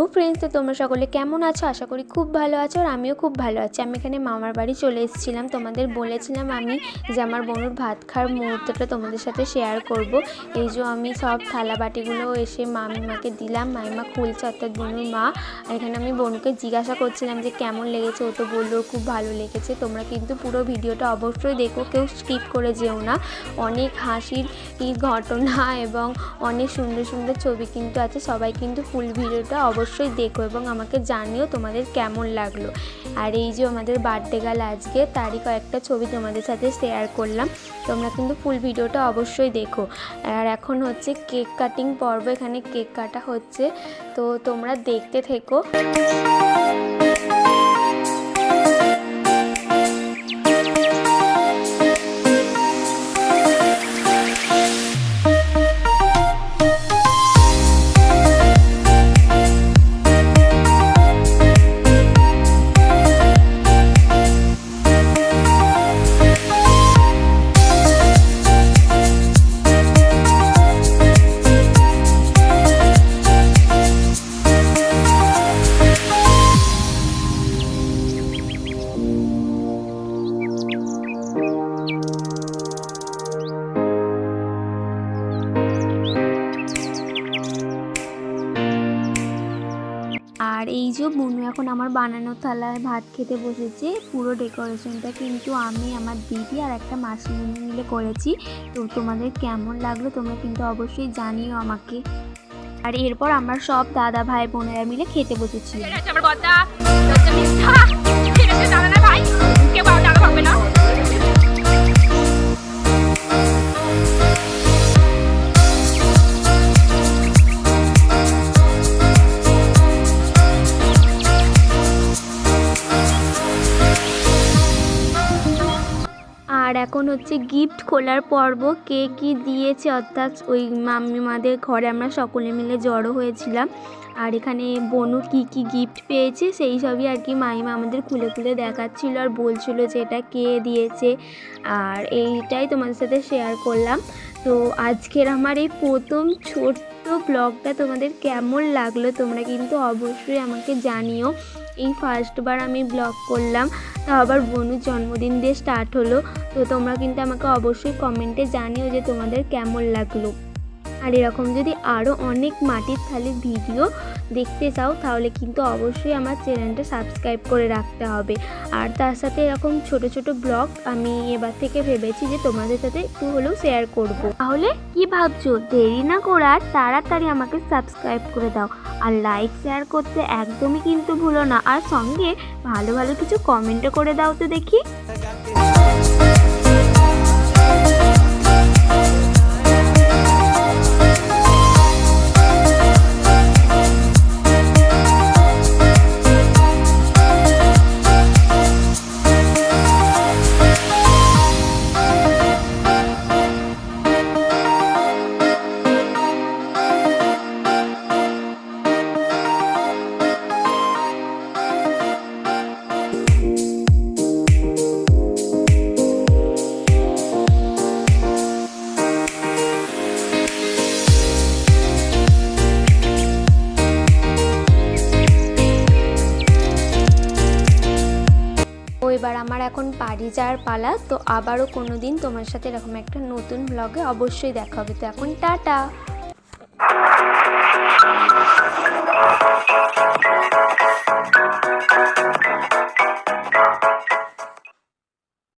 ও friends তো তোমরা সকলে কেমন আছো? আশা করি খুব ভালো আছো আর আমিও খুব ভালো আছি। আমি এখানে মামার বাড়ি চলে এসেছিলাম। তোমাদের বলেছিলাম আমি যে আমার বোনুর ভাত খাওয়ার মুহূর্তটা তোমাদের সাথে শেয়ার করব। এই যে আমি সব থালা বাটিগুলো এসে মামিমাকে দিলাম। মামিমা খুলছে, অর্থাৎ বোনুর মা। আর এখানে আমি বোনকে জিজ্ঞাসা করছিলাম যে কেমন লেগেছে? ও তো বলল, খুব ভালো লেগেছে। তোমরা কিন্তু পুরো ভিডিওটা অবশ্যই দেখো, কেউ স্কিপ করে যেও না। অনেক হাসির ঘটনা এবং অনেক সুন্দর সুন্দর ছবি কিন্তু আছে। সবাই কিন্তু ফুল ভিডিওটা অবশ্যই দেখো এবং আমাকে জানিও তোমাদের কেমন লাগল। আর এই যে আমাদের বার্থডে গাল আজকে, তারই কয়েকটা ছবি তোমাদের সাথে শেয়ার করলাম। তোমরা কিন্তু ফুল ভিডিওটা অবশ্যই দেখো। আর এখন হচ্ছে কেক কাটিং পর্ব, এখানে কেক কাটা হচ্ছে। তো তোমরা দেখতে থেকো। এই বুনু এখন আমার বানানো থালায় ভাত খেতে বসেছে, পুরো ডেকোরেশনটা কিন্তু আমি, আমার দিদি আর একটা মাসি মিলে করেছি। তো তোমাদের কেমন লাগল তোমরা কিন্তু অবশ্যই জানিও আমাকে। আর এরপর আমার সব দাদা ভাই বোনেরা মিলে খেতে বসেছি। এখন হচ্ছে গিফট খোলার পর্ব, কে কি দিয়েছে, অর্থাৎ ওই মামিমাদের ঘরে আমরা সকলে মিলে জড়ো হয়েছিলাম। আর এখানে বনু কি কি গিফট পেয়েছে, সেই সবই আর কি মাইমা আমাদের খুলে খুলে দেখাচ্ছিল আর বলছিল যে এটা কে দিয়েছে। আর এইটাই তোমাদের সাথে শেয়ার করলাম। তো আজকের আমার এই প্রথম ছোট্ট ব্লগটা তোমাদের কেমন লাগল, তোমরা কিন্তু অবশ্যই আমাকে জানিও। এই ফার্স্টবার আমি ব্লগ করলাম তা আবার বনুর জন্মদিন দিয়ে স্টার্ট হলো। তো তোমরা কিন্তু আমাকে অবশ্যই কমেন্টে জানিও যে তোমাদের কেমন লাগল। আর এরকম যদি আরও অনেক মাটির থালির ভিডিও দেখতে চাও, তাহলে কিন্তু অবশ্যই আমার চ্যানেলটা সাবস্ক্রাইব করে রাখতে হবে। আর তার সাথে এরকম ছোট ছোট ব্লগ আমি এবার থেকে ভেবেছি যে তোমাদের সাথে একটু হলেও শেয়ার করব। তাহলে কি ভাবছ? দেরি না করার তাড়াতাড়ি আমাকে সাবস্ক্রাইব করে দাও। আর লাইক শেয়ার করতে একদমই কিন্তু ভুলো না। আর সঙ্গে ভালো ভালো কিছু কমেন্টও করে দাও তো দেখি। আমার এখন বাড়ি যাওয়ার পালা, তো আবারও কোনো দিন তোমার সাথে এরকম একটা নতুন ব্লগে অবশ্যই দেখা হবে। তো এখন টাটা!